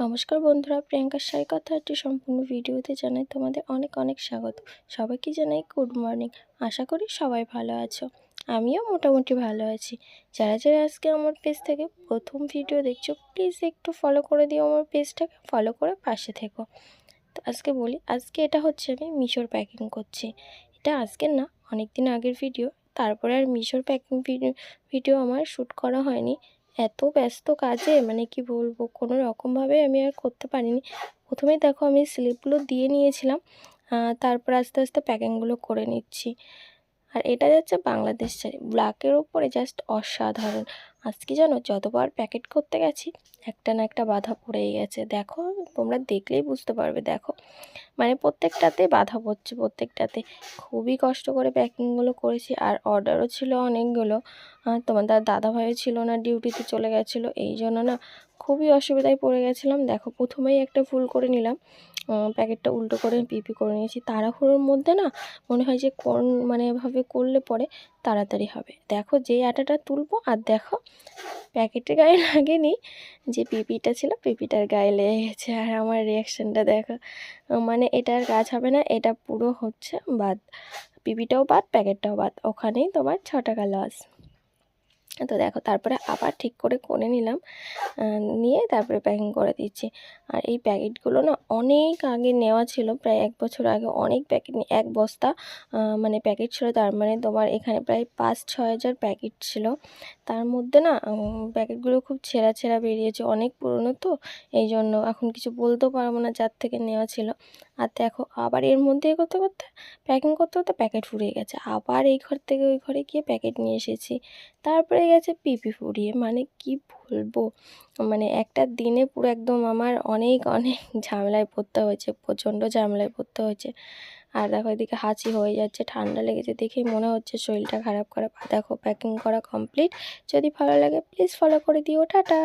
নমস্কার বন্ধুরা প্রিয়াঙ্কার সাই কথা একটি সম্পূর্ণ ভিডিওতে জানাই তোমাদের অনেক অনেক স্বাগত। সবাইকে জানাই গুড মর্নিং। আশা করি সবাই ভালো আছো। আমিও মোটামুটি ভালো আছি। যারা যারা আজকে আমার পেজ থেকে প্রথম ভিডিও দেখছ প্লিজ একটু ফলো করে দিও আমার পেজটাকে ফলো করে পাশে থেকো। তো আজকে বলি, আজকে এটা হচ্ছে আমি মিশোর প্যাকিং করছি। এটা আজকের না অনেক দিন আগের ভিডিও, তারপরে আর মিশোর প্যাকিং ভিডিও আমার শ্যুট করা হয়নি। এত ব্যস্ত কাজে মানে কি বলব, কোনো রকমভাবে আমি আর করতে পারিনি। প্রথমেই দেখো আমি স্লিপগুলো দিয়ে নিয়েছিলাম তারপর আস্তে আস্তে প্যাকিংগুলো করে নিচ্ছি। আর এটা যাচ্ছে বাংলাদেশ শাড়ি ব্ল্যাকের ওপরে জাস্ট অসাধারণ। আজকে জানো যতবার প্যাকেট করতে গেছি, একটা না একটা বাধা পড়েই গেছে। দেখো, তোমরা দেখলেই বুঝতে পারবে, দেখো। মানে প্রত্যেকটাতে বাধা পড়ছে, প্রত্যেকটাতে। খুবই কষ্ট করে প্যাকিংগুলো করেছি, আর অর্ডারও ছিল অনেকগুলো। তোমাদের দাদা ভাইও ছিল না ডিউটিতে চলে গেছিল। এই জন্য না খুবই অসুবিধায় পড়ে গেছিলাম। দেখো, প্রথমেই একটা ফুল করে নিলাম। প্যাকেটটা উল্টো করে পিপি করে নিয়েছি। তাড়াহুড়োর মধ্যে না মনে হয় যে কোন মানে এভাবে করলে পরে তাড়াতাড়ি হবে। দেখো যেই আটাটা তুলবো আর দেখো প্যাকেটের গায়ে লাগেনি যে পিপিটা ছিল, পিপিটার গায়ে লেগে গেছে আর আমার রিয়াকশানটা দেখো মানে এটার কাজ হবে না, এটা পুরো হচ্ছে বাদ। পিপিটাও বাদ, প্যাকেটটাও বাদ। ওখানেই তোমার ছ টাকা লস তো দেখো, তারপরে আবার ঠিক করে করে নিলাম। নিয়ে তারপরে প্যাকিং করে দিচ্ছি। আর এই প্যাকেটগুলো না অনেক আগে নেওয়া ছিল, প্রায় এক বছর আগে অনেক প্যাকেট এক বস্তা মানে প্যাকেট ছিল। তার মানে তোমার এখানে প্রায় পাঁচ, ছয় হাজার প্যাকেট ছিল। তার মধ্যে না প্যাকেটগুলো খুব ছেঁড়া ছেঁড়া বেরিয়েছে। অনেক পুরনো তো, এই জন্য এখন কিছু বলতেও পারব না যার থেকে নেওয়া ছিল। আর দেখো, আবার এর মধ্যে করতে করতে প্যাকিং করতে করতে প্যাকেট ফুরিয়ে গেছে। আবার এই ঘর থেকে ওই ঘরে গিয়ে প্যাকেট নিয়ে এসেছি। তারপরে গেছে পিপি ফুরিয়ে। মানে কি বলব? মানে একটা দিনে পুরো একদম আমার অনেক অনেক ঝামেলায় পড়তে হয়েছে, প্রচণ্ড ঝামেলায় পড়তে হয়েছে। আর দেখো এদিকে হাঁচি হয়ে যাচ্ছে, ঠান্ডা লেগেছে দেখেই মনে হচ্ছে শরীরটা খারাপ খারাপ। দেখো প্যাকিং করা কমপ্লিট যদি ভালো লাগে প্লিজ ফলো করে দিও, টাটা!